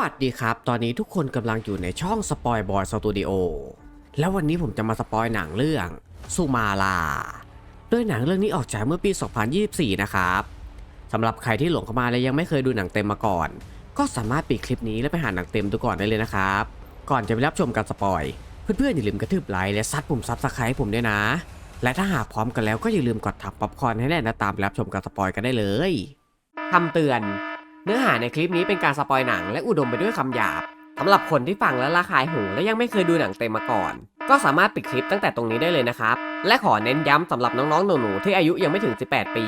วัสดีครับ ตอนนี้ทุกคนกำลังอยู่ในช่องสปอยบอยสตูดิโอ แล้ววันนี้ผมจะมาสปอยหนังเรื่องสุมาลาโดยหนังเรื่องนี้ออกฉายเมื่อปี 2024 นะครับสำหรับใครที่หลงเข้ามาและยังไม่เคยดูหนังเต็มมาก่อน ก็สามารถปิดคลิปนี้แล้วไปหาหนังเต็มดูก่อนได้เลยนะครับ ก่อนจะไปรับชมการสปอย เพื่อนๆอย่าลืมกระทืบไลค์และซัดปุ่มซับสไครต์ผมด้วยนะ และถ้าหากพร้อมกันแล้วก็อย่าลืมกดถักป๊อปคอร์นให้แน่นและตามไปรับชมการสปอยกันได้เลยคำเตือน เนื้อหาในคลิปนี้เป็นการสปอยหนังและอุดมไปด้วยคำหยาบสำหรับคนที่ฟังแล้วระคายหูและยังไม่เคยดูหนังเต็มมาก่อน ก็สามารถปิดคลิปตั้งแต่ตรงนี้ได้เลยนะครับ และขอเน้นย้ำสำหรับน้องๆหนูๆที่อายุยังไม่ถึง 18 ปี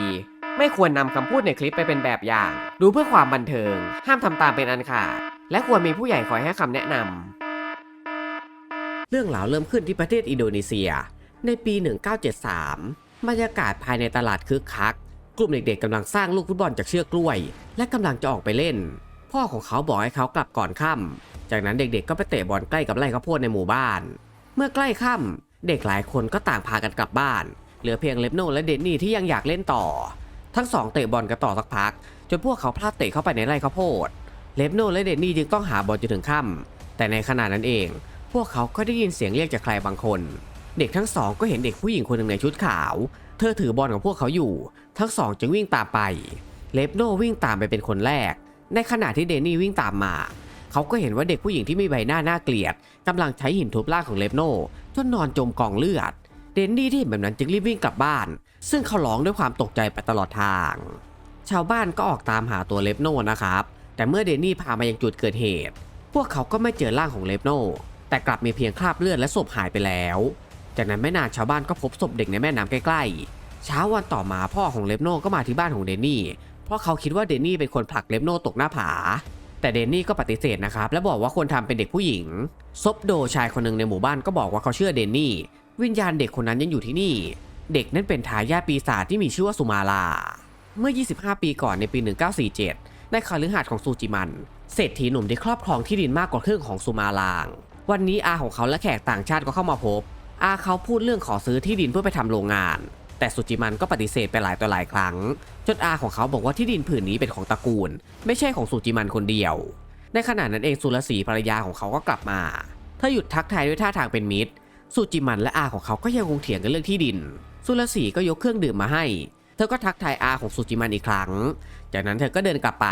ไม่ควรนำคำพูดในคลิปไปเป็นแบบอย่าง ดูเพื่อความบันเทิง ห้ามทำตามเป็นอันขาด และควรมีผู้ใหญ่คอยให้คำแนะนำเรื่องราวเริ่มขึ้นที่ประเทศอินโดนีเซีย ในปี 1973บรรยากาศภายในตลาดคึกคัก กลุ่มเด็กๆกำลังสร้างลูกฟุตบอลจากเชือกกล้วย และกำลังจะออกไปเล่น พ่อของเขาบอกให้เขากลับก่อนค่ำจากนั้นเด็กๆก็ไปเตะบอลใกล้กับไร่ข้าวโพดในหมู่บ้าน เมื่อใกล้ค่ำเด็กหลายคนก็ต่างพากันกลับบ้าน เหลือเพียงเลฟโนและเดนนี่ที่ยังอยากเล่นต่อ ทั้งสองเตะบอลกันต่อสักพัก จนพวกเขาพลาดเตะเข้าไปในไร่ข้าวโพดเลฟโนและเดนนี่จึงต้องหาบอลจนถึงค่ำแต่ในขณะนั้นเอง พวกเขาก็ได้ยินเสียงเรียกจากใครบางคน เด็กทั้งสองก็เห็นเด็กผู้หญิงคนหนึ่งในชุดขาว เธอถือบอลของพวกเขาอยู่ ทั้งสองจึงวิ่งตามไป เลฟโนวิ่งตามไปเป็นคนแรก ในขณะที่เดนนี่วิ่งตามมา เขาก็เห็นว่าเด็กผู้หญิงที่มีใบหน้าน่าเกลียดกำลังใช้หินทุบร่างของเลฟโนจนนอนจมกองเลือด เดนนี่ที่เห็นแบบนั้นจึงรีบวิ่งกลับบ้าน ซึ่งเขาร้องด้วยความตกใจไปตลอดทาง ชาวบ้านก็ออกตามหาตัวเลฟโนนะครับ แต่เมื่อเดนนี่พามายังจุดเกิดเหตุ พวกเขาก็ไม่เจอร่างของเลฟโนแต่กลับมีเพียงคราบเลือดและศพหายไปแล้ว จากนั้นไม่นานชาวบ้านก็พบศพเด็กในแม่น้ำใกล้ๆ เช้าวันต่อมาพ่อของเลฟโน่ก็มาที่บ้านของเดนนี่ เพราะเขาคิดว่าเดนนี่เป็นคนผลักเลฟโน่ตกหน้าผา แต่เดนนี่ก็ปฏิเสธนะครับ และบอกว่าคนทำเป็นเด็กผู้หญิง ซบโดชายคนหนึ่งในหมู่บ้านก็บอกว่าเขาเชื่อเดนนี่ วิญญาณเด็กคนนั้นยังอยู่ที่นี่ เด็กนั้นเป็นทายาทปีศาจที่มีชื่อว่าสุมาลา เมื่อ 25 ปีก่อนในปี 1947 ในคาลือหาดของซูจิมัน เศรษฐีหนุ่มได้ครอบครองที่ดินมากกว่าครึ่งของสุมาลาง วันนี้อาของเขาและแขกต่างชาติก็เข้ามาพบ อาเขาพูดเรื่องขอซื้อที่ดินเพื่อไปทำโรงงาน แต่สุจิมันก็ปฏิเสธไปหลายต่อหลายครั้ง จนอาของเขาบอกว่าที่ดินผืนนี้เป็นของตระกูล ไม่ใช่ของสุจิมันคนเดียว ในขณะนั้นเองสุรศรีภรรยาของเขาก็กลับมา เธอหยุดทักทายด้วยท่าทางเป็นมิตร สุจิมันและอาของเขาก็ยังคงเถียงกันเรื่องที่ดิน สุรศรีก็ยกเครื่องดื่มมาให้ เธอก็ทักทายอาของสุจิมันอีกครั้ง จากนั้นเธอก็เดินกลับไป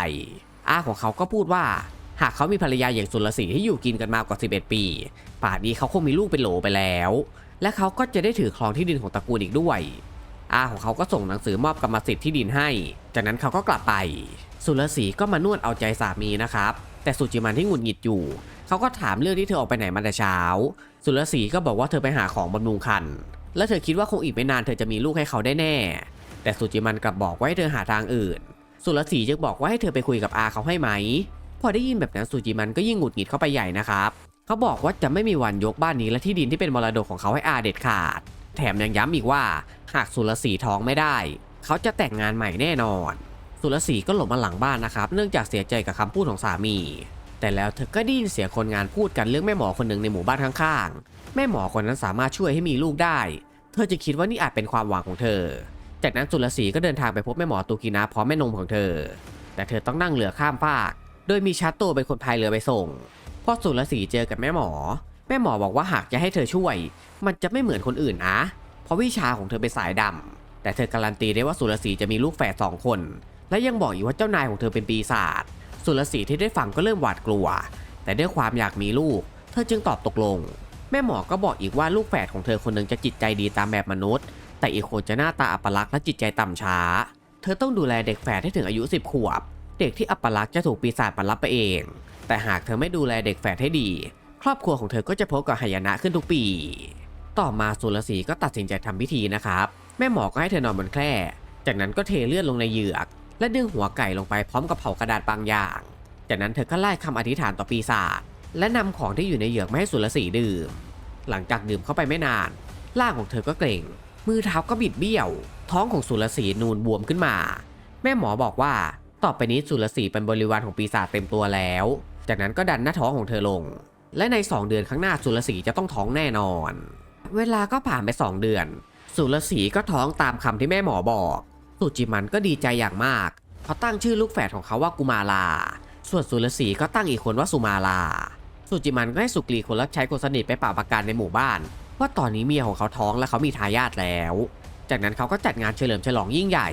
อาของเขาก็พูดว่า หากเขามีภรรยาอย่างสุรศรีที่อยู่กินกันมากว่า 11 ปี ป่านนี้เขาคงมีลูกเป็นโหลไปแล้ว และเขาก็จะได้ถือครองที่ดินของตระกูลอีกด้วย อาของเขาก็ส่งหนังสือมอบกรรมสิทธิ์ที่ดินให้ จากนั้นเขาก็กลับไป สุรศรีก็มานวดเอาใจสามีนะครับ แต่สุจิมันที่หงุดหงิดอยู่เขาก็ถามเรื่องที่เธอออกไปไหนมาแต่เช้า สุรศรีก็บอกว่าเธอไปหาของบำรุงครรภ์และเธอคิดว่าคงอีกไม่นานเธอจะมีลูกให้เขาได้แน่ แต่สุจิมันกลับบอกว่าให้เธอหาทางอื่น สุรศรีจึงบอกว่าให้เธอไปคุยกับอาเขาให้ไหม พอได้ยินแบบนั้นสุจิมันก็ยิ่งหงุดหงิดเข้าไปใหญ่นะครับเขาบอกว่าจะไม่มีวันยกบ้านนี้และที่ดินที่เป็นมรดกของเขาให้อาเด็ดขาด แถมยังย้ำอีกว่า หากสุรศรีท้องไม่ได้ เขาจะแต่งงานใหม่แน่นอน สุรศรีก็หลบมาหลังบ้านนะครับ เนื่องจากเสียใจกับคำพูดของสามี แต่แล้วเธอก็ได้ยินเสียงคนงานพูดกันเรื่องแม่หมอคนหนึ่งในหมู่บ้านข้างๆ แม่หมอคนนั้นสามารถช่วยให้มีลูกได้ เธอจะคิดว่านี่อาจเป็นความหวังของเธอ จากนั้นสุรศรีก็เดินทางไปพบแม่หมอตูกินาพร้อมแม่นมของเธอ แต่เธอต้องนั่งเรือข้ามฟาก โดยมีชัตโตเป็นคนพายเรือไปส่งพอสุรศรีเจอกับแม่หมอ แม่หมอบอกว่าหากจะให้เธอช่วย มันจะไม่เหมือนคนอื่นนะเราะวิชาของเธอเป็นสายดำแต่เธอการันตีได้ว่าสุรศรีจะมีลูกแฝดสองคน และยังบอกอีกว่าเจ้านายของเธอเป็นปีศาจสุรศรีที่ได้ฟังก็เริ่มหวาดกลัว แต่ด้วยความอยากมีลูก เธอจึงตอบตกลง แม่หมอก็บอกอีกว่าลูกแฝดของเธอคนหนึ่งจะจิตใจดีตามแบบมนุษย์ แต่อีกคนจะหน้าตาอัปลักษณ์และจิตใจต่ำช้า เธอต้องดูแลเด็กแฝดให้ถึงอายุ 10 ขวบ เด็กที่อัปลักษณ์จะถูกปีศาจปันรับไปเอง แต่หากเธอไม่ดูแลเด็กแฝดให้ดี ครอบครัวของเธอก็จะพบกับหายนะขึ้นทุกปี ต่อมาสุรศรีก็ตัดสินใจทำพิธีนะครับ แม่หมอก็ให้เธอนอนบนแคร่ จากนั้นก็เทเลือดลงในเหยือก และดึงหัวไก่ลงไปพร้อมกับเผากระดาษบางอย่าง จากนั้นเธอก็ไล่คำอธิษฐานต่อปีศาจและนำของที่อยู่ในเหยือกมาให้สุรศรีดื่ม หลังจากดื่มเข้าไปไม่นานร่างของเธอก็เกร็ง มือเท้าก็บิดเบี้ยว ท้องของสุรศรีนูนบวมขึ้นมา แม่หมอบอกว่าต่อไปนี้สุรศรีเป็นบริวารของปีศาจเต็มตัวแล้ว จากนั้นก็ดันหน้าท้องของเธอลง และใน 2 เดือนข้างหน้าสุรศรีจะต้องท้องแน่นอน เวลาก็ผ่านไป 2 เดือน สุรศรีก็ท้องตามคำที่แม่หมอบอก สุจิมันก็ดีใจอย่างมากเขาตั้งชื่อลูกแฝดของเขาว่ากุมาลา ส่วนสุรศรีก็ตั้งอีกคนว่าสุมาลา สุจิมันก็ให้สุกรีคนรับใช้คนสนิทไปป่าประการในหมู่บ้าน ว่าตอนนี้เมียของเขาท้องและเขามีทายาทแล้ว จากนั้นเขาก็จัดงานเฉลิมฉลองยิ่งใหญ่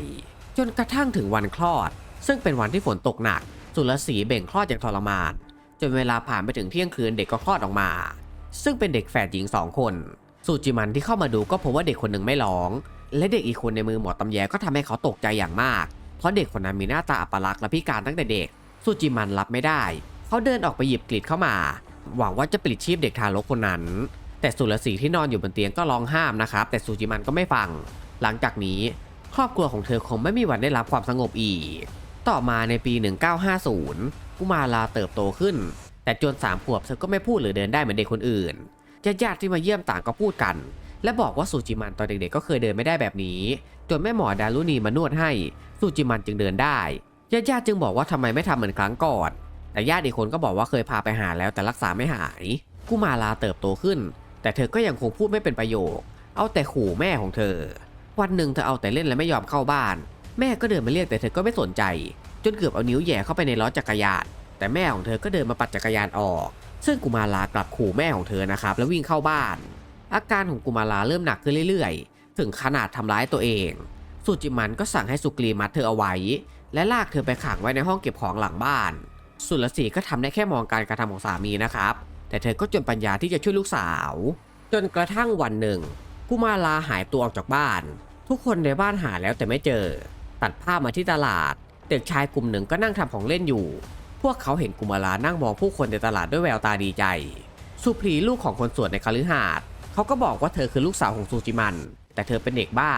จนกระทั่งถึงวันคลอด ซึ่งเป็นวันที่ฝนตกหนัก สุรศรีเบ่งคลอดอย่างทรมานจนเวลาผ่านไปถึงเที่ยงคืนเด็กก็คลอดออกมา ซึ่งเป็นเด็กแฝดหญิงสองคน สุจิมันที่เข้ามาดูก็พบว่าเด็กคนหนึ่งไม่ร้อง และเด็กอีกคนในมือหมอตำแยก็ทำให้เขาตกใจอย่างมาก เพราะเด็กคนนั้นมีหน้าตาอัปลักษณ์และพิการตั้งแต่เด็กสุจิมันรับไม่ได้ เขาเดินออกไปหยิบกลิดเข้ามา หวังว่าจะปลิดชีพเด็กทารกคนนั้น แต่สุรศรีที่นอนอยู่บนเตียงก็ร้องห้ามนะครับ แต่สุจิมันก็ไม่ฟัง หลังจากนี้ครอบครัวของเธอคงไม่มีวันได้รับความสงบอีก ต่อมาในปี 1950 กุมาลาเติบโตขึ้น แต่จนสามขวบเธอก็ไม่พูดหรือเดินได้เหมือนเด็กคนอื่น ญาติๆที่มาเยี่ยมต่างก็พูดกัน และบอกว่าสุจิมันตอนเด็กๆก็เคยเดินไม่ได้แบบนี้ จนแม่หมอดารุณีมานวดให้สุจิมันจึงเดินได้ญาติๆจึงบอกว่าทำไมไม่ทำเหมือนครั้งก่อน แต่ญาติอีกคนก็บอกว่าเคยพาไปหาแล้วแต่รักษาไม่หายกุมาลาเติบโตขึ้น แต่เธอก็ยังคงพูดไม่เป็นประโยค เอาแต่ขู่แม่ของเธอ วันหนึ่งเธอเอาแต่เล่นและไม่ยอมเข้าบ้าน แม่ก็เดินมาเรียกแต่เธอก็ไม่สนใจ จนเกือบเอานิ้วแย่เข้าไปในล้อจักรยาน แต่แม่ของเธอก็เดินมาปัดจักรยานออก ซึ่งกุมาลากลับขู่แม่ของเธอนะครับ แล้ววิ่งเข้าบ้าน อาการของกุมาลาเริ่มหนักขึ้นเรื่อยๆ ถึงขนาดทำร้ายตัวเอง สุจิมันก็สั่งให้สุกรีมัดเธอเอาไว้ และลากเธอไปขังไว้ในห้องเก็บของหลังบ้าน สุรศรีก็ทำได้แค่มองการกระทำของสามีนะครับ แต่เธอก็จนปัญญาที่จะช่วยลูกสาว จนกระทั่งวันหนึ่ง กุมาลาหายตัวออกจากบ้าน ทุกคนในบ้านหาแล้วแต่ไม่เจอ ตัดภาพมาที่ตลาดเด็กชายกลุ่มหนึ่งก็นั่งทำของเล่นอยู่ พวกเขาเห็นกุมาลานั่งมองผู้คนในตลาดด้วยแววตาดีใจ สุพรีลูกของคนสวนในคฤหาสน์เขาก็บอกว่าเธอคือลูกสาวของซูจิมัน แต่เธอเป็นเด็กบ้า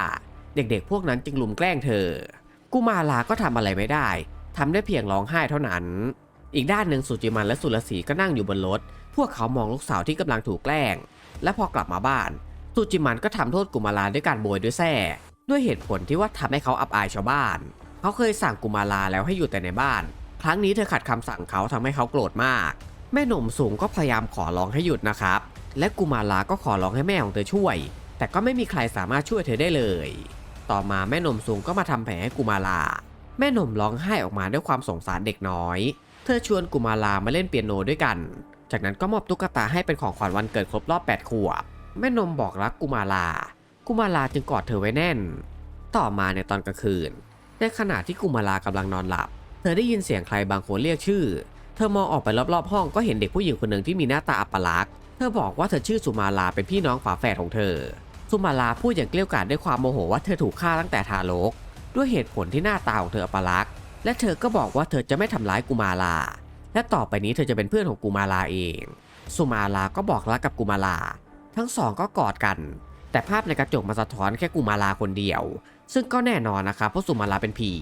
เด็กๆ พวกนั้นจึงลุมแกล้งเธอ กุมาลาก็ทำอะไรไม่ได้ทำได้เพียงร้องไห้เท่านั้น อีกด้านหนึ่งสุจิมันและสุรศรีก็นั่งอยู่บนรถ พวกเขามองลูกสาวที่กำลังถูกแกล้ง และพอกลับมาบ้านสุจิมันก็ทำโทษกุมาลาด้วยการโบยด้วยแส้ด้วยเหตุผลที่ว่าทำให้เขาอับอายชาวบ้าน เขาเคยสั่งกุมาลาแล้วให้อยู่แต่ในบ้าน ครั้งนี้เธอขัดคำสั่งเขาทำให้เขาโกรธมาก แม่หนุ่มสูงก็พยายามขอร้องให้หยุดนะครับ และกุมาลาก็ขอร้องให้แม่ของเธอช่วย แต่ก็ไม่มีใครสามารถช่วยเธอได้เลย ต่อมาแม่หนุ่มสูงก็มาทำแผลให้กุมาลาแม่หนุ่มร้องไห้ออกมาด้วยความสงสารเด็กน้อย เธอชวนกุมาลามาเล่นเปียโนด้วยกัน จากนั้นก็มอบตุ๊กตาให้เป็นของขวัญวันเกิดครบรอบ8ขวบ แม่นมบอกรักกุมาลากุมาลาจึงกอดเธอไว้แน่น ต่อมาในตอนกลางคืน ในขณะที่กุมาลากำลังนอนหลับ เธอได้ยินเสียงใครบางคนเรียกชื่อ เธอมองออกไปรอบๆห้องก็เห็นเด็กผู้หญิงคนหนึ่งที่มีหน้าตาอัปลักษณ์ เธอบอกว่าเธอชื่อสุมาลาเป็นพี่น้องฝาแฝดของเธอ สุมาลาพูดอย่างเกลี้ยกล่อมด้วยความโมโหว่าเธอถูกฆ่าตั้งแต่ทารก ด้วยเหตุผลที่หน้าตาของเธออัปลักษณ์ และเธอก็บอกว่าเธอจะไม่ทำร้ายกุมาลา และต่อไปนี้เธอจะเป็นเพื่อนของกุมาลาเอง สุมาลาก็บอกรักกับกุมาลา ทั้งสองก็กอดกัน แต่ภาพในกระจกมาสะท้อนแค่กุมาลาคนเดียว ซึ่งก็แน่นอนนะครับเพราะสุมาลาเป็นผี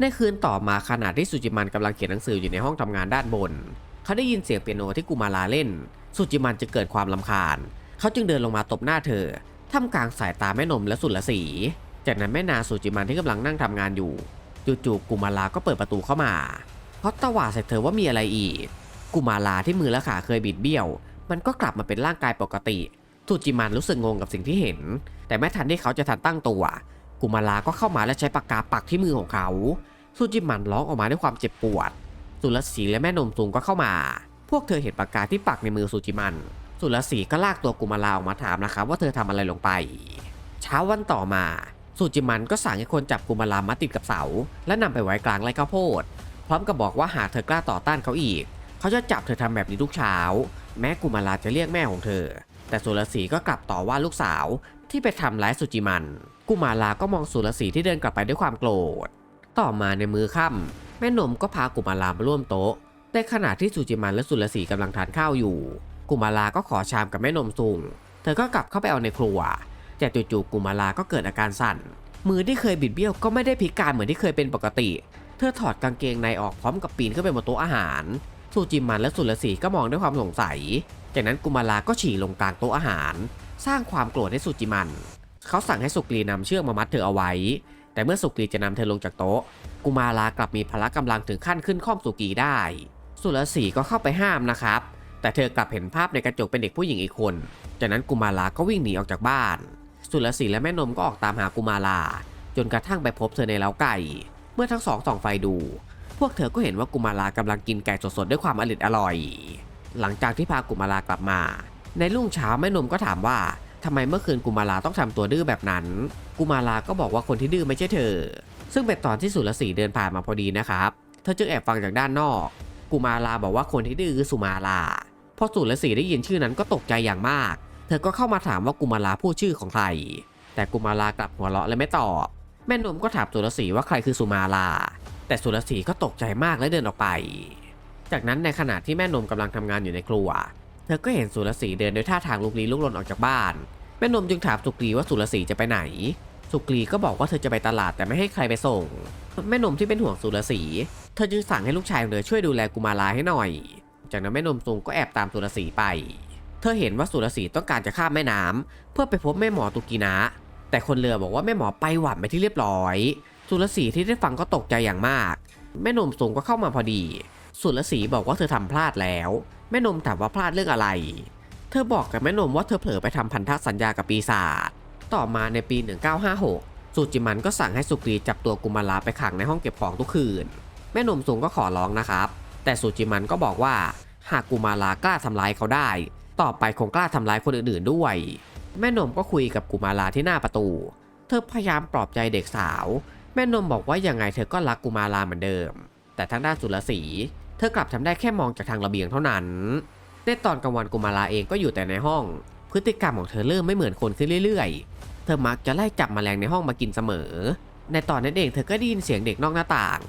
ในคืนต่อมาขณะที่สุจิมันกำลังเขียนหนังสืออยู่ในห้องทำงานด้านบน เขาได้ยินเสียงเปียโนที่กุมาลาเล่น สุจิมันจะเกิดความลำคาญ เขาจึงเดินลงมาตบหน้าเธอท่ามกลางสายตาแม่นมและสุรศรีจากนั้นแม่นาสุจิมันที่กำลังนั่งทำงานอยู่จู่ๆกุมาลาก็เปิดประตูเข้ามาเขาตวาดใส่เธอว่ามีอะไรอีก กุมาลาที่มือและขาเคยบิดเบี้ยว มันก็กลับมาเป็นร่างกายปกติสุจิมันรู้สึกงงกับสิ่งที่เห็น แต่ไม่ทันที่เขาจะทันตั้งตัว กุมาลาก็เข้ามาและใช้ปากกาปักที่มือของเขาสุจิมันร้องออกมาด้วยความเจ็บปวด สุรศรีและแม่นมซุงก็เข้ามา พวกเธอเห็นปากกาที่ปักในมือสุจิมัน สุรศรีก็ลากตัวกุมาลาออกมาถามนะครับว่าเธอทำอะไรลงไป เช้าวันต่อมาสุจิมันก็สั่งให้คนจับกุมาลามาติดกับเสา และนำไปไว้กลางไร่ข้าวโพด พร้อมกับบอกว่าหากเธอกล้าต่อต้านเขาอีก เขาจะจับเธอทำแบบนี้ทุกเช้า แม้กุมาลาจะเรียกแม่ของเธอ แต่สุรศรีก็กลับต่อว่าลูกสาว ที่ไปทำร้ายสุจิมัน กุมาลาก็มองสุรศรีที่เดินกลับไปด้วยความโกรธ ต่อมาในมือค่ำแม่หนมก็พากุมาลามาร่วมโต๊ะในขณะที่สุจิมันและสุรศรีกำลังทานข้าวอยู่ กุมาลาก็ขอชามกับแม่นมซุงเธอก็กลับเข้าไปเอาในครัวแต่จู่ๆกุมาลาก็เกิดอาการสั่น มือที่เคยบิดเบี้ยวก็ไม่ได้พิการเหมือนที่เคยเป็นปกติ เธอถอดกางเกงในออกพร้อมกับปีนขึ้นไปบนโต๊ะอาหารสุจิมันและสุรศรีก็มองด้วยความสงสัย จากนั้นกุมาลาก็ฉี่ลงกลางโต๊ะอาหาร สร้างความโกรธให้สุจิมัน เขาสั่งให้สุกรีนำเชือกมามัดเธอเอาไว้ แต่เมื่อสุกรีจะนำเธอลงจากโต๊ะ กุมาลากลับมีพละกำลังถึงขั้นขึ้นข้อมสุกีได้ สุรศรีก็เข้าไปห้ามนะครับ แต่เธอกลับเห็นภาพในกระจกเป็นเด็กผู้หญิงอีกคน จากนั้นกุมาลาก็วิ่งหนีออกจากบ้าน สุรศรีและแม่นมก็ออกตามหากุมาลาจนกระทั่งไปพบเธอในเล้าไก่ เมื่อทั้งสองส่องไฟดู พวกเธอก็เห็นว่ากุมาลากำลังกินไก่สดๆด้วยความอริดอร่อย หลังจากที่พากุมาลากลับมา ในรุ่งเช้าแม่นมก็ถามว่าทำไมเมื่อคืนกุมาลาต้องทำตัวดื้อแบบนั้น กุมาลาก็บอกว่าคนที่ดื้อไม่ใช่เธอ ซึ่งเป็นตอนที่สุรศรีเดินผ่านมาพอดีนะครับ เธอจึงแอบฟังจากด้านนอก กุมาลาบอกว่าคนที่ดื้อคือสุมาลา พอสุรศรีได้ยินชื่อนั้นก็ตกใจอย่างมาก เธอก็เข้ามาถามว่ากุมาลาพูดชื่อของใคร แต่กุมาลากลับหัวเราะและไม่ตอบ แม่นมก็ถามสุรศรีว่าใครคือสุมาลา แต่สุรศรีก็ตกใจมากและเดินออกไป จากนั้นในขณะที่แม่นมกำลังทำงานอยู่ในครัว เธอก็เห็นสุรศรีเดินด้วยท่าทางลุกลี้ลุกลนออกจากบ้าน แม่นมจึงถามสุกรีว่าสุรศรีจะไปไหน สุกรีก็บอกว่าเธอจะไปตลาดแต่ไม่ให้ใครไปส่ง แม่นมที่เป็นห่วงสุรศรีเธอจึงสั่งให้ลูกชายของเธอช่วยดูแลกุมาลาให้หน่อย จากนั้นแม่นมซุงก็แอบตามสุรศรีไป เธอเห็นว่าสุรศรีต้องการจะข้ามแม่น้ำเพื่อไปพบแม่หมอตุกีนะ แต่คนเรือบอกว่าแม่หมอไปหวัดไปที่เรียบร้อย สุรศรีที่ได้ฟังก็ตกใจอย่างมาก แม่นมซุงก็เข้ามาพอดี สุรศรีบอกว่าเธอทำพลาดแล้ว แม่นมถามว่าพลาดเรื่องอะไร เธอบอกกับแม่นมว่าเธอเผลอไปทำพันธสัญญากับปีศาจ ต่อมาในปี 1956 สุจิมันก็สั่งให้สุกรีจับตัวกุมาลาไปขังในห้องเก็บของทุกคืน แม่นมซุงก็ขอร้องนะครับ แต่สุจิมันก็บอกว่า หากกุมาลากล้าทำร้ายเขาได้ ต่อไปคงกล้าทำร้ายคนอื่นๆด้วย แม่นมก็คุยกับกุมาลาที่หน้าประตู เธอพยายามปลอบใจเด็กสาว แม่นมบอกว่ายังไงเธอก็รักกุมาลาเหมือนเดิม แต่ทางด้านสุรศรี เธอกลับทำได้แค่มองจากทางระเบียงเท่านั้นในตอนกลางวันกุมาลาเองก็อยู่แต่ในห้อง พฤติกรรมของเธอเริ่มไม่เหมือนคนขึ้นเรื่อยๆ เธอมักจะไล่จับแมลงในห้องมากินเสมอ ในตอนนั้นเองเธอก็ได้ยินเสียงเด็กนอกหน้าต่าง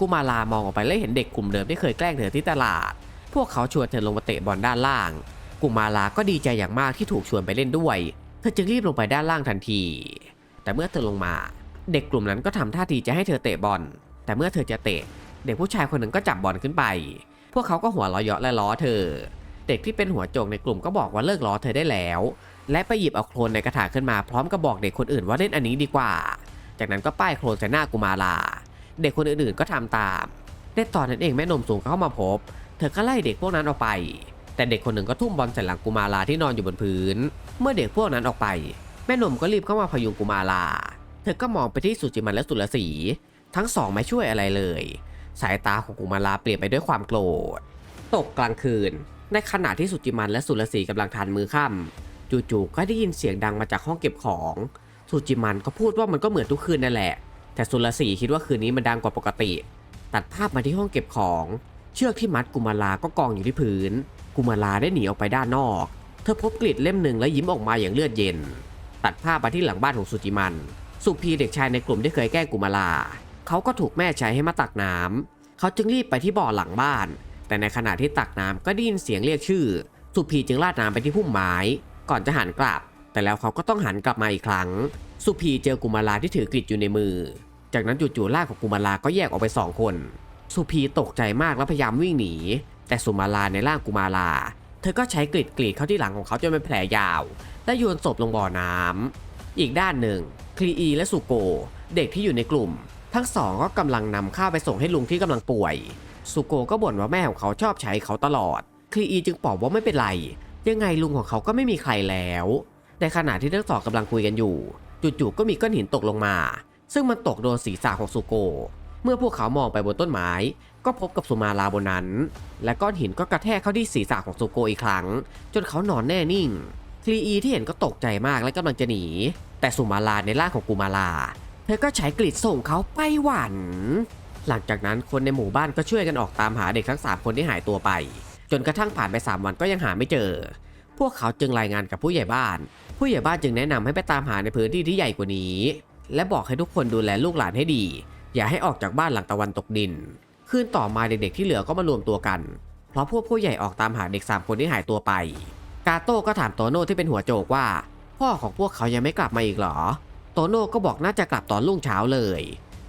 กุมาลามองออกไปแล้วเห็นเด็กกลุ่มเดิมที่เคยแกล้งเธอที่ตลาด พวกเขาชวนเธอลงมาเตะบอลด้านล่าง กุมาลาก็ดีใจอย่างมากที่ถูกชวนไปเล่นด้วย เธอจึงรีบลงไปด้านล่างทันที แต่เมื่อเธอลงมา เด็กกลุ่มนั้นก็ทำท่าทีจะให้เธอเตะบอล แต่เมื่อเธอจะเตะ เด็กผู้ชายคนหนึ่งก็จับบอลขึ้นไป พวกเขาก็หัวเราะเยาะและล้อเธอ เด็กที่เป็นหัวโจกในกลุ่มก็บอกว่าเลิกล้อเธอได้แล้ว และไปหยิบเอาโคลนในกระถางขึ้นมาพร้อมกับบอกเด็กคนอื่นว่าเล่นอันนี้ดีกว่า จากนั้นก็ป้ายโคลนใส่หน้ากุมาลา เด็กคนอื่นๆก็ทำตามในตอนนั้นเองแม่นมสูงเข้ามาพบ เธอก็ไล่เด็กพวกนั้นออกไป แต่เด็กคนหนึ่งก็ทุ่มบอลใส่หลังกุมาลาที่นอนอยู่บนพื้น เมื่อเด็กพวกนั้นออกไป แม่นมก็รีบเข้ามาพยุงกุมาลา เธอก็มองไปที่สุจิมันและสุรศรีทั้งสองไม่ช่วยอะไรเลย สายตาของกุมาลาเปลี่ยนไปด้วยความโกรธ ตกกลางคืน ในขณะที่สุจิมันและสุรศรีกำลังทานมือค่ำจู่ๆก็ได้ยินเสียงดังมาจากห้องเก็บของ สุจิมันก็พูดว่ามันก็เหมือนทุกคืนนั่นแหละ แต่สุรศรีคิดว่าคืนนี้มันดังกว่าปกติ ตัดภาพมาที่ห้องเก็บของ เชือกที่มัดกุมาลาก็กองอยู่ที่พื้น กุมาลาได้หนีออกไปด้านนอก เธอพบกลิดเล่มหนึ่งและยิ้มออกมาอย่างเลือดเย็น ตัดภาพมาที่หลังบ้านของสุจิมัน สุพีเด็กชายในกลุ่มที่เคยแกล้งกุมาลา เขาก็ถูกแม่ใช้ให้มาตักน้ำเขาจึงรีบไปที่บ่อหลังบ้าน แต่ในขณะที่ตักน้ำก็ได้ยินเสียงเรียกชื่อ สุพีจึงลาดน้ำไปที่พุ่มไม้ ก่อนจะหันกลับ แต่แล้วเขาก็ต้องหันกลับมาอีกครั้ง สุพีเจอกุมาลาที่ถือกริดอยู่ในมือ จากนั้นจู่ๆร่างของกุมาลาก็แยกออกไปสองคน สุพีตกใจมากและพยายามวิ่งหนี แต่สุมาลาในร่างกุมาลาเธอก็ใช้กรีดกรีดเข้าที่หลังของเขาจนเป็นแผลยาว และโยนศพลงบ่อน้ำอีกด้านหนึ่งคลีอีและสุโก เด็กที่อยู่ในกลุ่ม ทั้งสองก็กำลังนำข้าวไปส่งให้ลุงที่กำลังป่วย สุโกก็บ่นว่าแม่ของเขาชอบใช้เขาตลอด คลีอีจึงบอกว่าไม่เป็นไร ยังไงลุงของเขาก็ไม่มีใครแล้ว ในขณะที่ทั้งสองกำลังคุยกันอยู่ จู่ๆก็มีก้อนหินตกลงมา ซึ่งมันตกโดนศีรษะของสุโก เมื่อพวกเขามองไปบนต้นไม้ ก็พบกับสุมาลาบนนั้น และก้อนหินก็กระแทกเข้าที่ศีรษะของสุโกอีกครั้ง จนเขานอนแน่นิ่ง คลีอีที่เห็นก็ตกใจมากและกำลังจะหนี แต่สุมาลาในร่างของกุมาลา เธอก็ใช้กริดส่งเขาไปหวัน หลังจากนั้นคนในหมู่บ้านก็ช่วยกันออกตามหาเด็กทั้ง 3 คนที่หายตัวไป จนกระทั่งผ่านไป 3 วันก็ยังหาไม่เจอ พวกเขาจึงรายงานกับผู้ใหญ่บ้าน ผู้ใหญ่บ้านจึงแนะนำให้ไปตามหาในพื้นที่ที่ใหญ่กว่านี้ และบอกให้ทุกคนดูแลลูกหลานให้ดี อย่าให้ออกจากบ้านหลังตะวันตกดิน คืนต่อมาเด็กๆที่เหลือก็มารวมตัวกัน เพราะพวกผู้ใหญ่ออกตามหาเด็กสามคนที่หายตัวไป กาโต้ก็ถามโตโน่ที่เป็นหัวโจกว่า พ่อของพวกเขายังไม่กลับมาอีกหรอ โตโน่ก็บอกน่าจะกลับตอนรุ่งเช้าเลย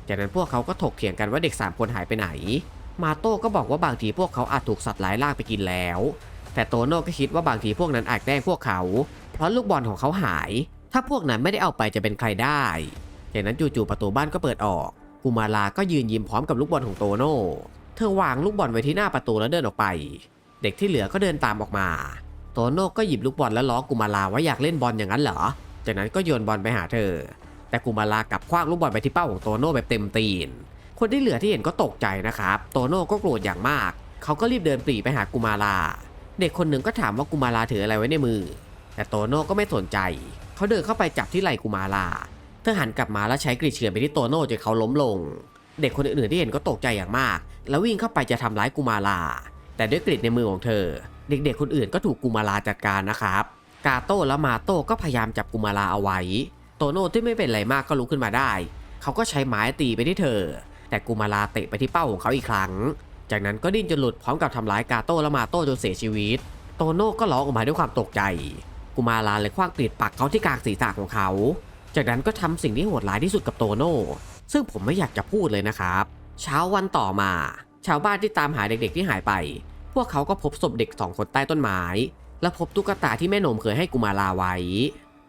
จากนั้นพวกเขาก็ถกเถียงกันว่าเด็กสามคนหายไปไหน มาโต้ก็บอกว่าบางทีพวกเขาอาจถูกสัตว์ร้ายลากไปกินแล้ว แต่โตโน่ก็คิดว่าบางทีพวกนั้นอาจแกล้งพวกเขา เพราะลูกบอลของเขาหาย ถ้าพวกนั้นไม่ได้เอาไปจะเป็นใครได้ จากนั้นจู่ๆประตูบ้านก็เปิดออกกุมาลาก็ยืนยิ้มพร้อมกับลูกบอลของโตโน่ เธอวางลูกบอลไว้ที่หน้าประตูแล้วเดินออกไป เด็กที่เหลือก็เดินตามออกมา โตโน่ก็หยิบลูกบอลแล้วล้อกุมาลาว่าอยากเล่นบอลอย่างนั้นเหรอ จากนั้นก็โยนบอลไปหาเธอ แต่กุมาลากลับคว้างลูกบอลไปที่เป้าของโตโน่แบบเต็มตีน คนที่เหลือที่เห็นก็ตกใจนะครับ โตโน่ก็โกรธอย่างมาก เขาก็รีบเดินปรีไปหากุมาลา เด็กคนหนึ่งก็ถามว่ากุมาลาถืออะไรไว้ในมือ แต่โตโน่ก็ไม่สนใจ เขาเดินเข้าไปจับที่ไหล่กุมาลา เธอหันกลับมาแล้วใช้กรีดเฉือนไปที่โตโน่จนเขาล้มลง เด็กคนอื่นๆที่เห็นก็ตกใจอย่างมาก แล้ววิ่งเข้าไปจะทำร้ายกุมาลา แต่ด้วยกรีดในมือของเธอ เด็กๆคนอื่นก็ถูกกุมาลาจัดการนะครับ กาโต้และมาโต้ก็พยายามจับกุมาลาเอาไว้ โตโน่ที่ไม่เป็นไรมากก็ลุกขึ้นมาได้ เขาก็ใช้ไม้ตีไปที่เธอ แต่กุมาลาเตะไปที่เป้าของเขาอีกครั้ง จากนั้นก็ดิ้นจนหลุดพร้อมกับทำร้ายกาโต้และมาโต้จนเสียชีวิต โตโน่ก็ร้องออกมาด้วยความตกใจ กุมาลาเลยคว้างกรีดปักเขาที่กลางศีรษะของเขา จากนั้นก็ทำสิ่งที่โหดร้ายที่สุดกับโตโน่ ซึ่งผมไม่อยากจะพูดเลยนะครับ เช้าวันต่อมา ชาวบ้านที่ตามหาเด็กๆที่หายไป พวกเขาก็พบศพเด็กสองคนใต้ต้นไม้ และพบตุ๊กตาที่แม่นมเคยให้กุมาลาไว้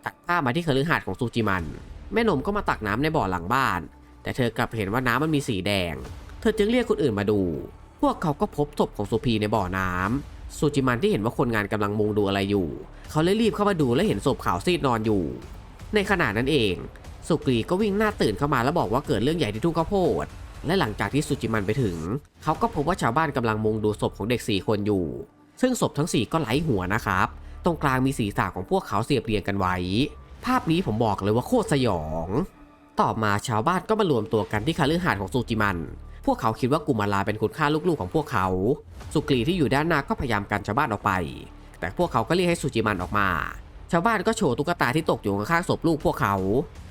ตัดภาพมาที่คฤหาสน์ของซูจิมัน แม่นมก็มาตักน้ำในบ่อหลังบ้าน แต่เธอกลับเห็นว่าน้ำมันมีสีแดง เธอจึงเรียกคนอื่นมาดู พวกเขาก็พบศพของสุพีในบ่อน้ำซูจิมันที่เห็นว่าคนงานกำลังมุงดูอะไรอยู่ เขาเลยรีบเข้ามาดูและเห็นศพขาวซีดนอนอยู่ ในขณะนั้นเอง สุกรีก็วิ่งหน้าตื่นเข้ามาแล้วบอกว่าเกิดเรื่องใหญ่ที่ทุ่งข้าวโพด และหลังจากที่สุจิมันไปถึง เขาก็พบว่าชาวบ้านกำลังมุงดูศพของเด็กสี่คนอยู่ ซึ่งศพทั้งสี่ก็ไหลหัวนะครับ ตรงกลางมีศีรษะของพวกเขาเสียบเรียงกันไว้ ภาพนี้ผมบอกเลยว่าโคตรสยอง ต่อมาชาวบ้านก็มารวมตัวกันที่คาลือหาดของซูจิมัน พวกเขาคิดว่ากุมาลาเป็นคนฆ่าลูกๆของพวกเขา สุกรีที่อยู่ด้านหน้าก็พยายามกันชาวบ้านออกไป แต่พวกเขาก็เรียกให้ซูจิมันออกมา ชาวบ้านก็โชว์ตุ๊กตาที่ตกอยู่ข้างๆศพลูกพวกเขา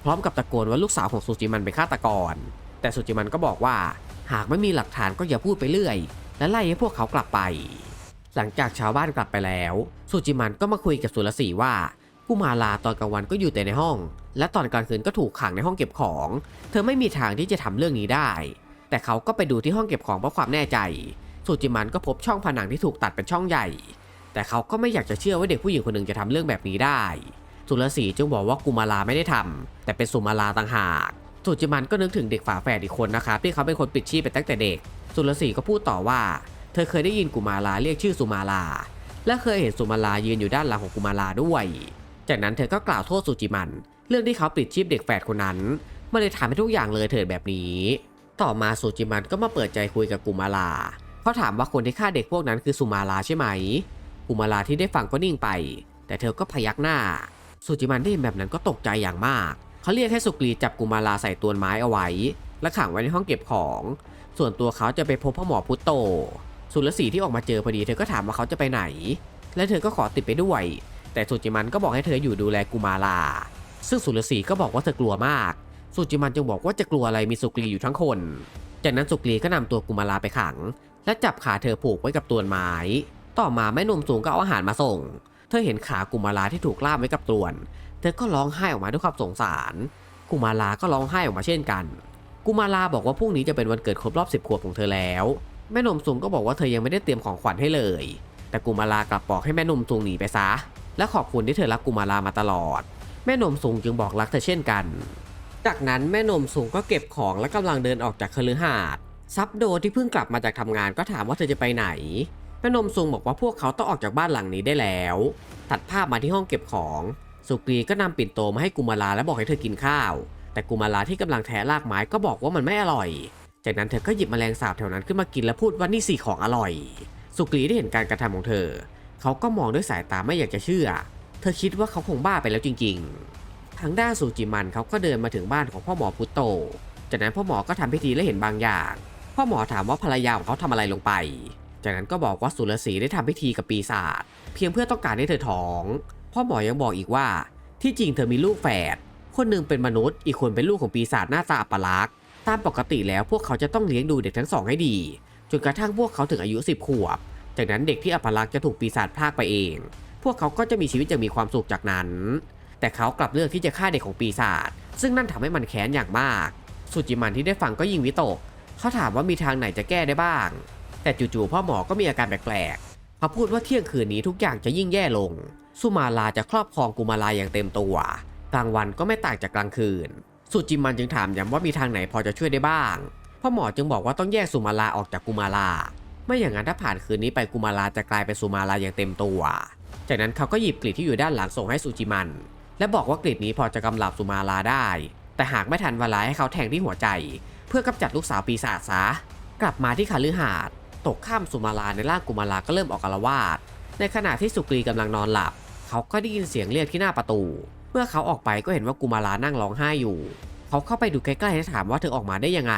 พร้อมกับตะโกนว่าลูกสาวของซูจิมันเป็นฆาตกร แต่ซูจิมันก็บอกว่า หากไม่มีหลักฐานก็อย่าพูดไปเรื่อย และไล่ให้พวกเขากลับไป หลังจากชาวบ้านกลับไปแล้วซูจิมันก็มาคุยกับสุรศรีว่ากุมาลาตอนกลางวันก็อยู่แต่ในห้อง และตอนกลางคืนก็ถูกขังในห้องเก็บของ เธอไม่มีทางที่จะทำเรื่องนี้ได้ แต่เขาก็ไปดูที่ห้องเก็บของเพื่อความแน่ใจซูจิมันก็พบช่องผนังที่ถูกตัดเป็นช่องใหญ่ แต่เขาก็ไม่อยากจะเชื่อว่าเด็กผู้หญิงคนหนึ่งจะทำเรื่องแบบนี้ได้ สุรศรีจึงบอกว่ากุมาลาไม่ได้ทำแต่เป็นสุมาลาต่างหากสุจิมันก็นึกถึงเด็กฝาแฝดอีกคนนะครับที่เขาเป็นคนปิดชีพไปตั้งแต่เด็ก สุรศรีก็พูดต่อว่า ธอเคยได้ยินกุมาลาเรียกชื่อสุมาลา และเคยเห็นสุมาลายืนอยู่ด้านหลังของกุมาลาด้วย จากนั้นเธอก็กล่าวโทษสุจิมัน เรื่องที่เขาปิดชีพเด็กแฝดคนนั้นมันเลยทำให้ทุกอย่างเลยเถิดแบบนี้ ต่อมาสุจิมันก็มาเปิดใจคุยกับกุมาลาเขาถามว่าคนที่ฆ่าเด็กพวกนั้นคือสุมาลาใช่ไหม กุมาลาที่ได้ฟังก็นิ่งไป แต่เธอก็พยักหน้า สุจิมันได้เห็นแบบนั้นก็ตกใจอย่างมากเขาเรียกให้สุกรีจับกุมาลาใส่ตัวไม้เอาไว้ และขังไว้ในห้องเก็บของ ส่วนตัวเขาจะไปพบพ่อหมอพุตโต สุรศรีที่ออกมาเจอพอดีเธอก็ถามว่าเขาจะไปไหน และเธอก็ขอติดไปด้วย แต่สุจิมันก็บอกให้เธออยู่ดูแลกุมาลา ซึ่งสุรศรีก็บอกว่าเธอกลัวมาก สุจิมันจึงบอกว่าจะกลัวอะไรมีสุกรีอยู่ทั้งคน จากนั้นสุกรีก็นำตัวกุมาลาไปขัง และจับขาเธอผูกไว้กับตัวไม้ ต่อมาแม่นมสูงก็เอาอาหารมาส่ง เธอเห็นขากุมาลาที่ถูกล่ามไว้กับตรวเธอก็ร้องไห้ออกมาด้วยความสงสาร กุมาลาก็ร้องไห้ออกมาเช่นกัน กุมาลาบอกว่าพรุ่งนี้จะเป็นวันเกิดครบรอบสิบขวบของเธอแล้ว แม่นมสูงก็บอกว่าเธอยังไม่ได้เตรียมของขวัญให้เลย แต่กุมาลากลับบอกให้แม่นมสูงหนีไปซะ และขอบคุณที่เธอรักกุมาลามาตลอด แม่นมสูงจึงบอกรักเธอเช่นกัน จากนั้นแม่นมสูงก็เก็บของและกำลังเดินออกจากคฤหาสน์ซับโดที่เพิ่งกลับมาจากทำงานก็ถามว่าเธอจะไปไหน แม่นมซุงบอกว่าพวกเขาต้องออกจากบ้านหลังนี้ได้แล้ว ตัดภาพมาที่ห้องเก็บของสุกรีก็นำปิ่นโตมาให้กุมาลาและบอกให้เธอกินข้าว แต่กุมาลาที่กำลังแทะรากไม้ก็บอกว่ามันไม่อร่อย จากนั้นเธอก็หยิบแมลงสาบแถวนั้นขึ้นมากินและพูดว่านี่สี่ของอร่อย สุกรีได้เห็นการกระทำของเธอ เขาก็มองด้วยสายตาไม่อยากจะเชื่อ เธอคิดว่าเขาคงบ้าไปแล้วจริง ๆ ทางด้านสูจิมันเขาก็เดินมาถึงบ้านของพ่อหมอพุตโต จากนั้นพ่อหมอก็ทำพิธีและเห็นบางอย่าง พ่อหมอถามว่าภรรยาของเขาทำอะไรลงไป จากนั้นก็บอกว่าสุรศรีได้ทำพิธีกับปีศาจเพียงเพื่อต้องการให้เธอท้อง พ่อหมอยังบอกอีกว่า ที่จริงเธอมีลูกแฝดคนหนึ่งเป็นมนุษย์ อีกคนเป็นลูกของปีศาจหน้าตาอัปลักษณ์ ตามปกติแล้วพวกเขาจะต้องเลี้ยงดูเด็กทั้งสองให้ดีจนกระทั่งพวกเขาถึงอายุ 10 ขวบ จากนั้นเด็กที่อัปลักษณ์จะถูกปีศาจพรากไปเอง พวกเขาก็จะมีชีวิตอย่างมีความสุขจากนั้น แต่เขากลับเลือกที่จะฆ่าเด็กของปีศาจ ซึ่งนั่นทำให้มันแค้นอย่างมาก สุจิมันที่ได้ฟังก็ยิ่งวิตก เขาถามว่ามีทางไหนจะแก้ได้บ้าง แต่จู่ๆพ่อหมอก็มีอาการแปลกๆเขาพูดว่าเที่ยงคืนนี้ทุกอย่างจะยิ่งแย่ลง สุมาลาจะครอบครองกุมาลาอย่างเต็มตัว กลางวันก็ไม่ต่างจากกลางคืน สุจิมันจึงถามย้ำว่ามีทางไหนพอจะช่วยได้บ้างพ่อหมอจึงบอกว่าต้องแยกสุมาลาออกจากกุมาลา ไม่อย่างนั้นถ้าผ่านคืนนี้ไปกุมาลาจะกลายเป็นสุมาลาอย่างเต็มตัว จากนั้นเขาก็หยิบกลีดที่อยู่ด้านหลังส่งให้สุจิมัน และบอกว่ากลีดนี้พอจะกำลับสุมาลาได้ แต่หากไม่ทันเวลาให้เขาแทงที่หัวใจ เพื่อกำจัดลูกสาวปีศาจซะ กลับมาที่คาลือหาดตกข้ามสุมาลาในร่างกุมาลาก็เริ่มออกอาละวาดในขณะที่สุกรีกำลังนอนหลับ เขาก็ได้ยินเสียงเรียกที่หน้าประตู มื่อเขาออกไปก็เห็นว่ากุมาลานั่งร้องไห้อยู่ เขาเข้าไปดูใกล้ๆและถามว่าเธอออกมาได้ยังไง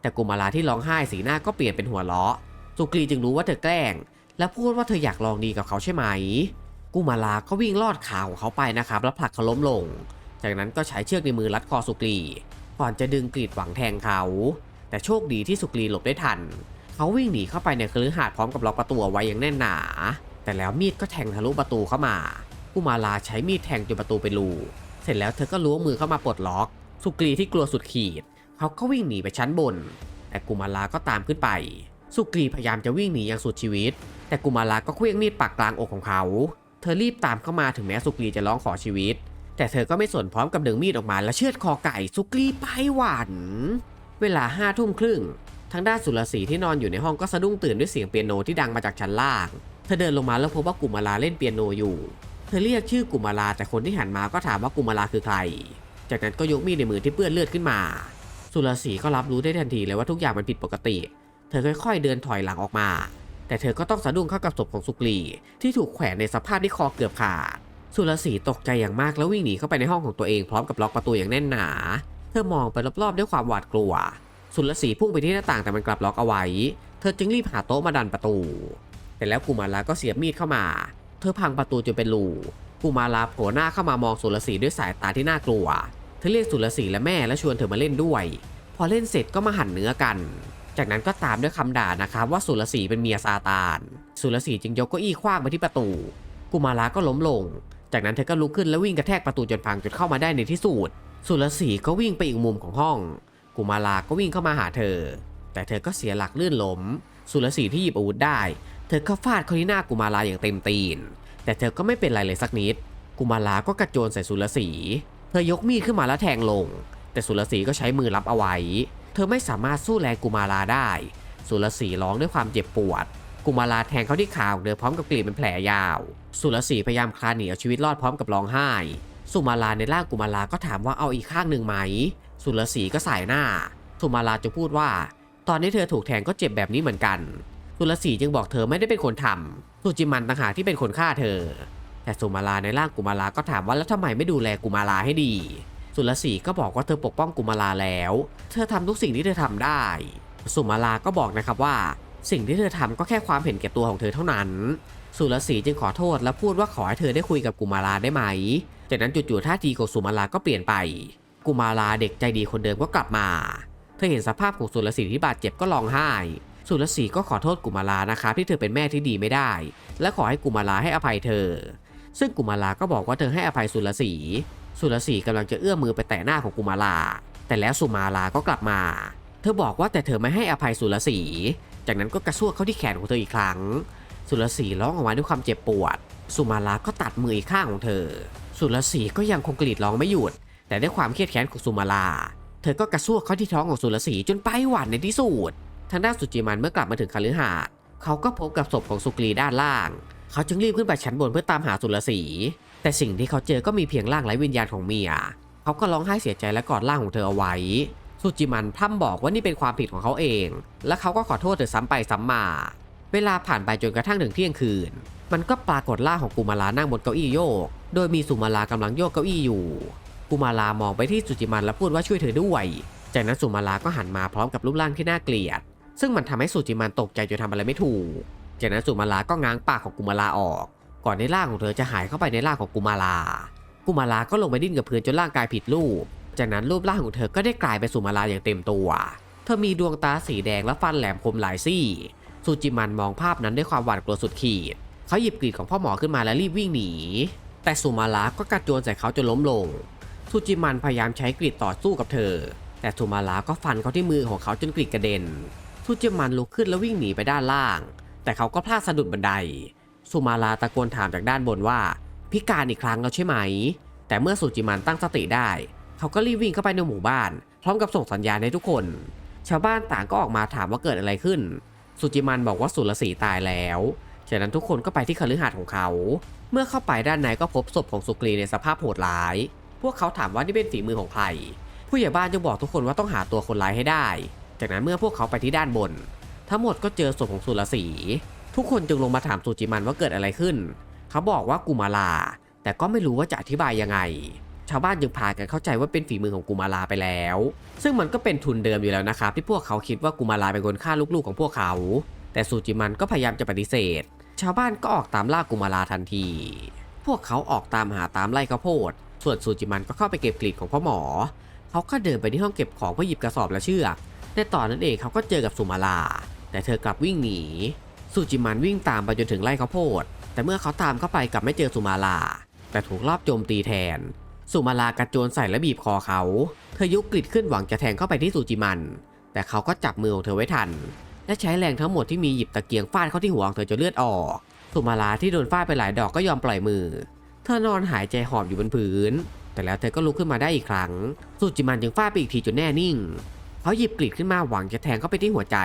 แต่กุมาลาที่ร้องไห้สีหน้าก็เปลี่ยนเป็นหัวเราะสุกรีจึงรู้ว่าเธอแกล้ง และพูดว่าเธออยากลองดีกับเขาใช่ไหม กุมาลาก็วิ่งลอดขาของเขาไปนะครับแล้วผลักเขาล้มลง จากนั้นก็ใช้เชือกในมือรัดคอสุกรีก่อนจะดึงกรีดหวังแทงเขา แต่โชคดีที่สุกรีหลบได้ทัน เขาวิ่งหนีเข้าไปในคฤหาสน์พร้อมกับล็อกประตูไว้อย่างแน่นหนา แต่แล้วมีดก็แทงทะลุประตูเข้ามา กุมาลาใช้มีดแทงจนประตูเป็นรู เสร็จแล้วเธอก็ล้วงมือเข้ามาปลดล็อก สุกรีที่กลัวสุดขีด เขาก็วิ่งหนีไปชั้นบน แต่กุมาลาก็ตามขึ้นไป สุกรีพยายามจะวิ่งหนีอย่างสุดชีวิต แต่กุมาลาก็เคลื่องมีดปักกลางอกของเขา เธอรีบตามเข้ามาถึงแม้สุกรีจะร้องขอชีวิต แต่เธอก็ไม่สนพร้อมกับดึงมีดออกมาและเชือดคอไก่สุกรีไปหวันเวลาห้าทุ่มครึ่งทางด้านสุรศรีที่นอนอยู่ในห้องก็สะดุ้งตื่นด้วยเสียงเปียโนที่ดังมาจากชั้นล่าง เธอเดินลงมาแล้วพบว่ากุมาลาเล่นเปียโนอยู่ เธอเรียกชื่อกุมาลาแต่คนที่หันมาก็ถามว่ากุมาลาคือใคร จากนั้นก็ยกมีดในมือที่เปื้อนเลือดขึ้นมา สุรศรีก็รับรู้ได้ทันทีเลยว่าทุกอย่างมันผิดปกติ เธอค่อยๆ เดินถอยหลังออกมา แต่เธอก็ต้องสะดุ้งเข้ากับศพของสุกรีที่ถูกแขวนในสภาพที่คอเกือบขาด สุรศรีตกใจอย่างมากแล้ววิ่งหนีเข้าไปในห้องของตัวเองพร้อมกับล็อกประตูอย่างแน่นหนา เธอมองไปรอบๆด้วยความหวาดกลัว สุรศรีพุ่งไปที่หน้าต่างแต่มันกลับล็อกเอาไว้ เธอจึงรีบหาโต๊ะมาดันประตู แต่แล้วกุมาราก็เสียบมีดเข้ามา เธอพังประตูจนเป็นรูกุมาราโผล่หน้าเข้ามามองสุรศรีด้วยสายตาที่น่ากลัว เธอเรียกสุรศรีและแม่และชวนเธอมาเล่นด้วย พอเล่นเสร็จก็มาหั่นเนื้อกัน จากนั้นก็ตามด้วยคำด่านะครับว่าสุรศรีเป็นเมียซาตาน สุรศรีจึงยกเก้าอี้คว้างไปที่ประตูกุมาราก็ล้มลง จากนั้นเธอก็ลุกขึ้นแล้ววิ่งกระแทกประตูจนพังจนเข้ามาได้ในที่สุด สุรศรีก็วิ่งไปอีกมุมของห้อง กุมาราก็วิ่งเข้ามาหาเธอ แต่เธอก็เสียหลักลื่นล้ม สุรศรีที่หยิบอาวุธได้ เธอก็ฟาดเขาที่หน้ากุมาราอย่างเต็มตีน แต่เธอก็ไม่เป็นไรเลยสักนิด กุมาราก็กระโจนใส่สุรศรีเธอยกมีดขึ้นมาแล้วแทงลง แต่สุรศรีก็ใช้มือรับเอาไว้ เธอไม่สามารถสู้แรงกุมาราได้ สุรศรีร้องด้วยความเจ็บปวด กุมาราแทงเขาที่ขาของเธอพร้อมกับกรีดเป็นแผลยาว สุรศรีพยายามคลานหนีเอาชีวิตรอดพร้อมกับร้องไห้ สุมาลาในร่างกุมาราก็ถามว่าเอาอีกข้างหนึ่งไหม สุรศรีก็สายหน้า สุมาลาจะพูดว่า ตอนนี้เธอถูกแทงก็เจ็บแบบนี้เหมือนกัน สุรศรีจึงบอกเธอไม่ได้เป็นคนทำสุจิมันต่างหากที่เป็นคนฆ่าเธอ แต่สุมาลาในร่างกุมาราก็ถามว่าแล้วทำไมไม่ดูแลกุมาราให้ดี สุรศรีก็บอกว่าเธอปกป้องกุมาราแล้ว เธอทำทุกสิ่งที่เธอทำได้ สุมาลาก็บอกนะครับว่า สิ่งที่เธอทำก็แค่ความเห็นแก่ตัวของเธอเท่านั้น สุรศรีจึงขอโทษและพูดว่าขอให้เธอได้คุยกับกุมาราได้ไหม จากนั้นจู่ๆท่าทีของสุมาลาก็เปลี่ยนไป กุมาราเด็กใจดีคนเดิมก็กลับมา เธอเห็นสภาพของสุรศรีที่บาดเจ็บก็ร้องไห้ สุรศรีก็ขอโทษกุมารานะครับที่เธอเป็นแม่ที่ดีไม่ได้ และขอให้กุมาราให้อภัยเธอ ซึ่งกุมาราก็บอกว่าเธอให้อภัยสุรศรีสุรศรีกำลังจะเอื้อมมือไปแตะหน้าของกุมาราแต่แล้วสุมาลาก็กลับมา เธอบอกว่าแต่เธอไม่ให้อภัยสุรศรีจากนั้นก็กระซวกเข้าที่แขนของเธออีกครั้ง สุรศรีร้องออกมาด้วยความเจ็บปวด สุมาลาก็ตัดมืออีกข้างของเธอ สุรศรีก็ยังคงกรีดร้องไม่หยุด แต่ด้วยความเครียดแค้นของสุมาลาเธอก็กระซวกเข้าที่ท้องของสุรศรีจนไปหวานในที่สุด ทางด้านสุจิมันเมื่อกลับมาถึงคฤหาสน์เขาก็พบกับศพของสุกรีด้านล่าง เขาจึงรีบขึ้นไปชั้นบนเพื่อตามหาสุรศรีแต่สิ่งที่เขาเจอก็มีเพียงร่างไร้วิญญาณของเมีย เขาก็ร้องไห้เสียใจและกอดร่างของเธอเอาไว้ สุจิมันพร่ำบอกว่านี่เป็นความผิดของเขาเอง และเขาก็ขอโทษเธอซ้ำไปซ้ำมา เวลาผ่านไปจนกระทั่งถึงเที่ยงคืน มันก็ปรากฏร่างของกุมารานั่งบนเก้าอี้โยก โดยมีสุมาลากำลังโยกเก้าอี้อยู่ กุมารามองไปที่สุจิมันและพูดว่าช่วยเธอด้วย จากนั้นสุมาลาก็หันมาพร้อมกับรูปร่างที่น่าเกลียด ซึ่งมันทำให้สุจิมันตกใจจนทำอะไรไม่ถูก จากนั้นสุมาลาก็ง้างปากของกุมาราออก ก่อนในร่างของเธอจะหายเข้าไปในร่างของกุมารากุมาราก็ลงไปดิ้นกับพื้นจนร่างกายผิดรูป จากนั้นรูปร่างของเธอก็ได้กลายเป็นสุมาลาอย่างเต็มตัว เธอมีดวงตาสีแดงและฟันแหลมคมหลายซี่ สุจิมันมองภาพนั้นด้วยความหวาดกลัวสุดขีด เขาหยิบกรีดของพ่อหมอขึ้นมาและรีบวิ่งหนี แต่สุมาลาก็กระโจนใส่เขาจนล้มลง สุจิมันพยายามใช้กรีดต่อสู้กับเธอ แต่สุมาลาก็ฟันเขาที่มือของเขาจนกรีดกระเด็น สุจิมันลุกขึ้นแล้ววิ่งหนีไปด้านล่าง แต่เขาก็พลาดสะดุดบันได สุมาลาตะโกนถามจากด้านบนว่า พิการอีกครั้งแล้วใช่ไหม แต่เมื่อสุจิมันตั้งสติได้ เขาก็รีบวิ่งเข้าไปในหมู่บ้าน พร้อมกับส่งสัญญาณให้ทุกคน ชาวบ้านต่างก็ออกมาถามว่าเกิดอะไรขึ้น สุจิมันบอกว่าสุรศรีตายแล้วจากนั้นทุกคนก็ไปที่คฤหาสน์ของเขา เมื่อเข้าไปด้านในก็พบศพของสุกรีในสภาพโหดร้าย พวกเขาถามว่านี่เป็นฝีมือของใคร ผู้ใหญ่บ้านยังบอกทุกคนว่าต้องหาตัวคนร้ายให้ได้ จากนั้นเมื่อพวกเขาไปที่ด้านบน ทั้งหมดก็เจอศพของสุรศรีทุกคนจึงลงมาถามสุจิมันว่าเกิดอะไรขึ้น เขาบอกว่ากุมาลา แต่ก็ไม่รู้ว่าจะอธิบายยังไง ชาวบ้านจึงพากันเข้าใจว่าเป็นฝีมือของกุมาลาไปแล้ว ซึ่งมันก็เป็นทุนเดิมอยู่แล้วนะครับที่พวกเขาคิดว่ากุมาลาเป็นคนฆ่าลูกๆของพวกเขา แต่สุจิมันก็พยายามจะปฏิเสธ ชาวบ้านก็ออกตามล่ากุมาลาทันที พวกเขาออกตามหาตามไร่ข้าวโพด ส่วนสุจิมันก็เข้าไปเก็บกลีดของพ่อหมอ เขาก็เดินไปที่ห้องเก็บของเพื่อหยิบกระสอบและเชือก ในตอนนั้นเองเขาก็เจอกับสุมาลา แต่เธอกลับวิ่งหนีสุจิมันวิ่งตามไปจนถึงไร่ข้าวโพด แต่เมื่อเขาตามเข้าไปกลับไม่เจอสุมาลา แต่ถูกลอบโจมตีแทน สุมาลากระโจนใส่และบีบคอเขา เธอยุกกลิดขึ้นหวังจะแทงเข้าไปที่สุจิมัน แต่เขาก็จับมือของเธอไว้ทัน และใช้แรงทั้งหมดที่มีหยิบตะเกียงฟาดเข้าที่หัวของเธอจนเลือดออก สุมาลาที่โดนฟาดไปหลายดอกก็ยอมปล่อยมือ เธอนอนหายใจหอบอยู่บนพื้น แต่แล้วเธอก็ลุกขึ้นมาได้อีกครั้ง สุจิมันจึงฟาดไปอีกทีจนแน่นิ่ง เขาหยิบกรีดขึ้นมาหวังจะแทงเข้าไปที่หัวใจ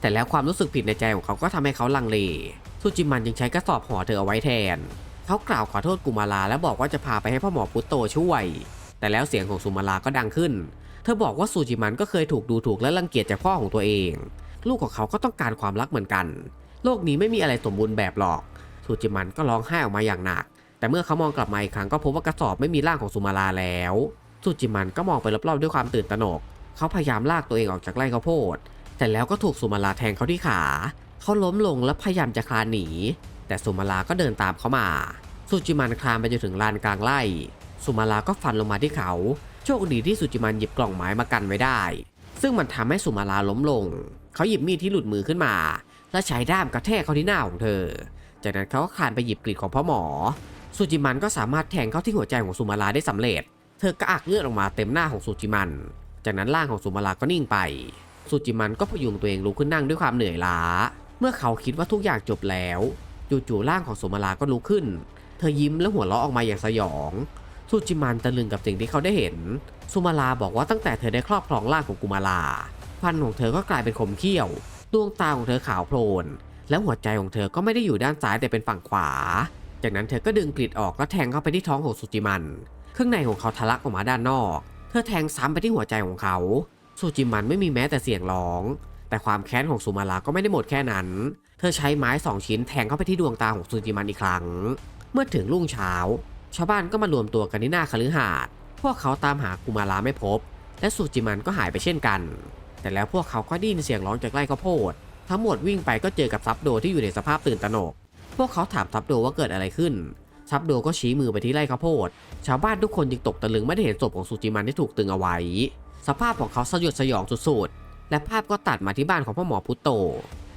แต่แล้วความรู้สึกผิดในใจของเขาก็ทำให้เขาลังเลสุจิมันจึงใช้กระสอบห่อเธอเอาไว้แทน เขากล่าวขอโทษกุมาลาและบอกว่าจะพาไปให้พ่อหมอพุตโตช่วย แต่แล้วเสียงของสุมาลาก็ดังขึ้น เธอบอกว่าสุจิมันก็เคยถูกดูถูกและรังเกียจจากพ่อของตัวเอง ลูกของเขาก็ต้องการความรักเหมือนกัน โลกนี้ไม่มีอะไรสมบูรณ์แบบหรอก สุจิมันก็ร้องไห้ออกมาอย่างหนัก แต่เมื่อเขามองกลับมาอีกครั้งก็พบว่ากระสอบไม่มีร่างของสุมาลาแล้ว สุจิมันก็มองไปรอบๆด้วยความตื่นตระหนก เขาพยายามลากตัวเองออกจากไร่ข้าวโพด แต่แล้วก็ถูกสุมาลาแทงเขาที่ขา เขาล้มลงและพยายามจะคลานหนี แต่สุมาลาก็เดินตามเขามาสุจิมันคลานไปจนถึงลานกลางไร่ สุมาลาก็ฟันลงมาที่เขา โชคดีที่สุจิมันหยิบกล่องไม้มากันไว้ได้ ซึ่งมันทำให้สุมาลาล้มลง เขาหยิบมีดที่หลุดมือขึ้นมา และใช้ด้ามกระแทกเขาที่หน้าของเธอ จากนั้นเขาก็คลานไปหยิบกรีดของพ่อหมอ สุจิมันก็สามารถแทงเข้าที่หัวใจของสุมาลาได้สำเร็จ เธอกระอักเลือดออกมาเต็มหน้าของสุจิมัน จากนั้นร่างของสุมาลาก็นิ่งไป สุจิมันก็พยุงตัวเองลุกขึ้นนั่งด้วยความเหนื่อยล้า เมื่อเขาคิดว่าทุกอย่างจบแล้วจู่ๆร่างของสุมาลาก็ลุกขึ้น เธอยิ้มและหัวเราะออกมาอย่างสยอง สุจิมันตะลึงกับสิ่งที่เขาได้เห็น สุมาลาบอกว่าตั้งแต่เธอได้ครอบครองร่างของกุมาลา ฟันของเธอก็กลายเป็นคมเขี้ยว ดวงตาของเธอขาวโพลน และหัวใจของเธอก็ไม่ได้อยู่ด้านซ้ายแต่เป็นฝั่งขวา จากนั้นเธอก็ดึงกรีดออกแล้วแทงเข้าไปที่ท้องของสุจิมัน เครื่องในของเขาทะลักออกมาด้านนอก เธอแทงซ้ำไปที่หัวใจของเขาสุจิมันไม่มีแม้แต่เสียงร้อง แต่ความแค้นของสุมาลาก็ไม่ได้หมดแค่นั้น เธอใช้ไม้สองชิ้นแทงเข้าไปที่ดวงตาของสุจิมันอีกครั้ง เมื่อถึงรุ่งเช้า ชาวบ้านก็มารวมตัวกันที่หน้าคฤหาสน์พวกเขาตามหากุมาลาไม่พบ และสุจิมันก็หายไปเช่นกัน แต่แล้วพวกเขาก็ได้ยินเสียงร้องจากไร่ข้าวโพด ทั้งหมดวิ่งไปก็เจอกับซับโดที่อยู่ในสภาพตื่นตระหนก พวกเขาถามซับโดว่าเกิดอะไรขึ้น ซับโดก็ชี้มือไปที่ไร่ข้าวโพด ชาวบ้านทุกคนจึงตกตะลึงไม่ได้เห็นศพของสุจิมันที่ถูกตึงเอาไว้ สภาพของเขาสยดสยองสุดๆ และภาพก็ตัดมาที่บ้านของพ่อหมอพุตโต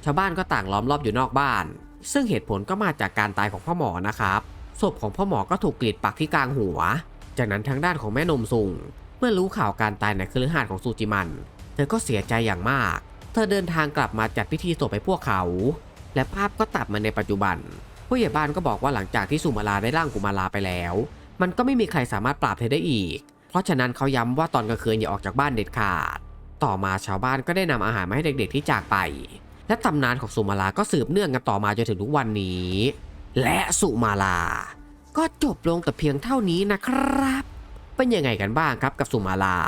ชาวบ้านก็ต่างล้อมรอบอยู่นอกบ้าน ซึ่งเหตุผลก็มาจากการตายของพ่อหมอนะครับ ศพของพ่อหมอก็ถูกกรีดปักที่กลางหัว จากนั้นทางด้านของแม่นมซุงเมื่อรู้ข่าวการตายในคฤหาสน์ของซูจิมัน เธอก็เสียใจอย่างมาก เธอเดินทางกลับมาจัดพิธีศพให้พวกเขา และภาพก็ตัดมาในปัจจุบัน ผู้ใหญ่บ้านก็บอกว่าหลังจากที่สุมาลาได้ร่างกุมาลาไปแล้ว มันก็ไม่มีใครสามารถปราบเธอได้อีก เพราะฉะนั้นเขาย้ำว่าตอนกลางคืนอย่าออกจากบ้านเด็ดขาด ต่อมาชาวบ้านก็ได้นำอาหารมาให้เด็กๆที่จากไป และตำนานของสุมาลาก็สืบเนื่องกันต่อมาจนถึงทุกวันนี้ และสุมาลา ก็จบลงแต่เพียงเท่านี้นะครับ เป็นยังไงกันบ้างครับกับสุมาลา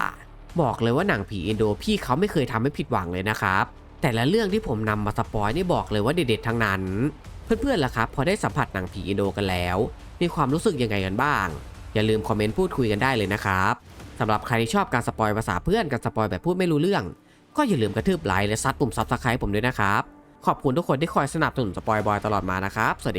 บอกเลยว่าหนังผีอินโดพี่เขาไม่เคยทำให้ผิดหวังเลยนะครับแต่ละเรื่องที่ผมนำมาสปอยนี่บอกเลยว่าเด็ดๆทั้งนั้น เพื่อนๆล่ะครับ พอได้สัมผัสหนังผีอินโดกันแล้ว มีความรู้สึกยังไงกันบ้าง อย่าลืมคอมเมนต์พูดคุยกันได้เลยนะครับสำหรับใครที่ชอบการสปอยภาษาเพื่อนการสปอยแบบพูดไม่รู้เรื่อง ก็อย่าลืมกระทืบไลค์และซัดปุ่มซับสไครต์ผมด้วยนะครับ ขอบคุณทุกคนที่คอยสนับสนุนสปอยบอยตลอดมานะครับ สวัสดี